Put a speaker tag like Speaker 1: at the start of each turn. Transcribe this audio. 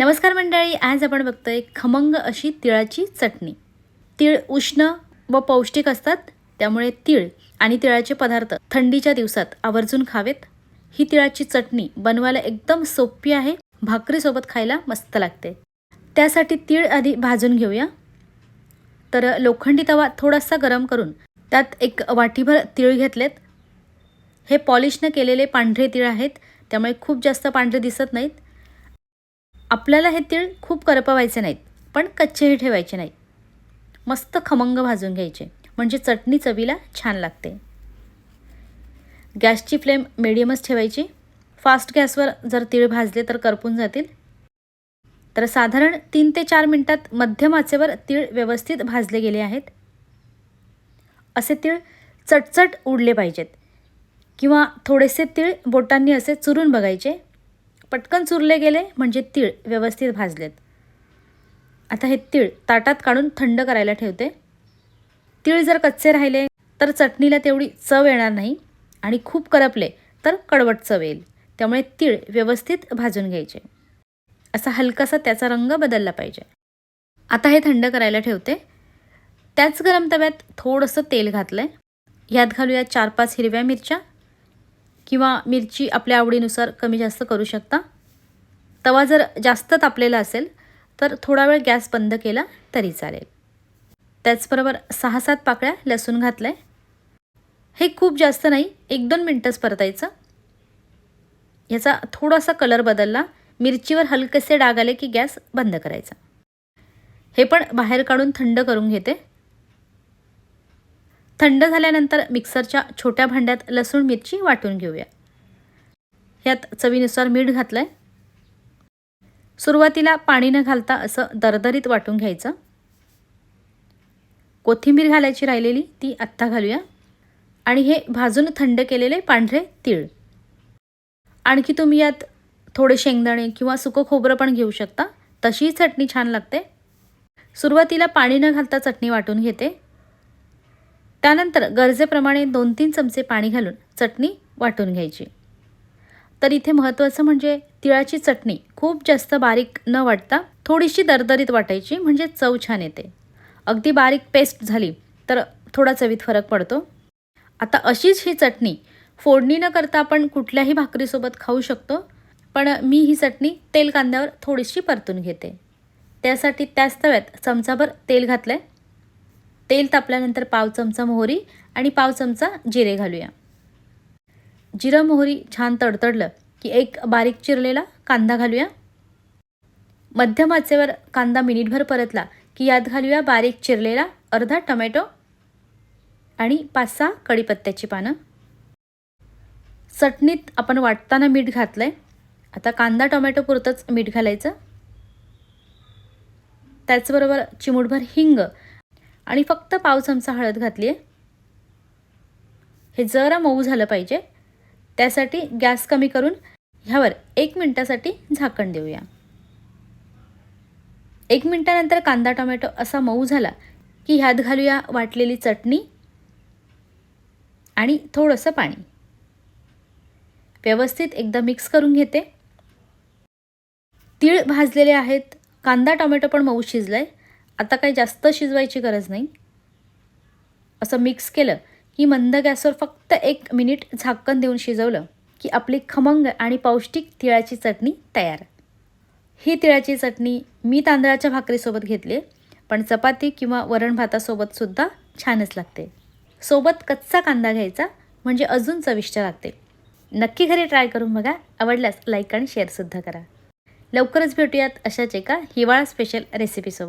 Speaker 1: नमस्कार मंडळी आज आपण बघतोय खमंग अशी तिळाची चटणी. तीळ उष्ण व पौष्टिक असतात त्यामुळे तीळ आणि तिळाचे पदार्थ थंडीच्या दिवसात आवर्जून खावेत. ही तिळाची चटणी बनवायला एकदम सोपी आहे भाकरीसोबत खायला मस्त लागते. त्यासाठी तीळ आधी भाजून घेऊया. तर लोखंडी तवा थोडासा गरम करून त्यात एक वाटीभर तीळ घेतलेत. हे पॉलिशनं केलेले पांढरे तीळ आहेत त्यामुळे खूप जास्त पांढरे दिसत नाहीत. आपल्याला हे तीळ खूप करपवायचे नाहीत पण कच्चेही ठेवायचे नाहीत. मस्त खमंग भाजून घ्यायचे म्हणजे चटणी चवीला छान लागते. गॅसची फ्लेम मिडियमच ठेवायची. फास्ट गॅसवर जर तीळ भाजले तर करपून जातील. तर साधारण तीन ते चार मिनटात मध्यम आचेवर तीळ व्यवस्थित भाजले गेले आहेत. असे तीळ चटचट उडले पाहिजेत. किंवा थोडेसे तीळ बोटांनी असे चुरून बघायचे. पटकन चुरले गेले म्हणजे तीळ व्यवस्थित भाजलेत. आता हे तीळ ताटात काढून थंड करायला ठेवते. तीळ जर कच्चे राहिले तर चटणीला तेवढी चव येणार नाही आणि खूप करपले तर कडवट चव येईल. त्यामुळे तीळ व्यवस्थित भाजून घ्यायचे. असा हलकासा त्याचा रंग बदलला पाहिजे. आता हे थंड करायला ठेवते. त्याच गरम तव्यात थोडंसं तेल घातलं आहे ह्यात घालूया चार पाच हिरव्या मिरच्या. किंवा मिरची आपल्या आवडीनुसार कमी जास्त करू शकता. तवा जर जास्त तापलेला असेल तर थोडा वेळ गॅस बंद केला तरी चालेल. त्याचबरोबर सहा सात पाकळ्या लसूण घातलं आहे हे खूप जास्त नाही एक दोन मिनटंच परतायचं. याचा थोडासा कलर बदलला मिरचीवर हलकेसे डाग आले की गॅस बंद करायचा. हे पण बाहेर काढून थंड करून घेते. थंड झाल्यानंतर मिक्सरच्या छोट्या भांड्यात लसूण मिरची वाटून घेऊया. ह्यात चवीनुसार मीठ घातलं आहे सुरुवातीला पाणी न घालता असं दरदरीत वाटून घ्यायचं. कोथिंबीर घालायची राहिलेली ती आत्ता घालूया. आणि हे भाजून थंड केलेले पांढरे तीळ. आणखी तुम्ही यात थोडे शेंगदाणे किंवा सुकं खोबरं पण घेऊ शकता. तशीही चटणी छान लागते. सुरुवातीला पाणी न घालता चटणी वाटून घेते. त्यानंतर गरजेप्रमाणे दोन तीन चमचे पाणी घालून चटणी वाटून घ्यायची. तर इथे महत्त्वाचं म्हणजे तिळाची चटणी खूप जास्त बारीक न वाटता थोडीशी दरदरीत वाटायची म्हणजे चव छान येते. अगदी बारीक पेस्ट झाली तर थोडा चवीत फरक पडतो. आता अशीच ही चटणी फोडणी न करता आपण कुठल्याही भाकरीसोबत खाऊ शकतो पण मी ही चटणी तेल कांद्यावर थोडीशी परतून घेते. त्यासाठी त्याच तव्यात चमचाभर तेल घातलं आहे तेल तापल्यानंतर पाव चमचा मोहरी आणि पाव चमचा जिरे घालूया. जिरं मोहरी छान तडतडलं की एक बारीक चिरलेला कांदा घालूया. मध्यम आचेवर कांदा मिनिटभर परतला की यात घालूया बारीक चिरलेला अर्धा टमॅटो आणि पाच सहा कढीपत्त्याची पानं. चटणीत आपण वाटताना मीठ घातलं आहे आता कांदा टोमॅटो पुरतंच मीठ घालायचं. त्याचबरोबर चिमूटभर हिंग आणि फक्त पाव चमचा हळद घातली आहे हे जरा मऊ झालं पाहिजे. त्यासाठी गॅस कमी करून ह्यावर एक मिनटासाठी झाकण देऊया. एक मिनटानंतर कांदा टोमॅटो असा मऊ झाला की ह्यात घालूया वाटलेली चटणी आणि थोडंसं पाणी. व्यवस्थित एकदा मिक्स करून घेते. तीळ भाजलेले आहेत. कांदा टोमॅटो पण मऊ शिजला आहे आता काही जास्त शिजवायची गरज नाही. असं मिक्स केलं की मंद गॅसवर फक्त एक मिनिट झाकण देऊन शिजवलं की आपली खमंग आणि पौष्टिक तिळाची चटणी तयार. ही तिळाची चटणी मी तांदळाच्या भाकरीसोबत घेतली पण चपाती किंवा वरण भातासोबतसुद्धा छानच लागते. सोबत कच्चा कांदा घ्यायचा म्हणजे अजून चविष्ट लागते. नक्की घरी ट्राय करून बघा आवडल्यास लाईक आणि शेअरसुद्धा करा. लवकरच भेटूयात अशाच एका हिवाळा स्पेशल रेसिपीसोबत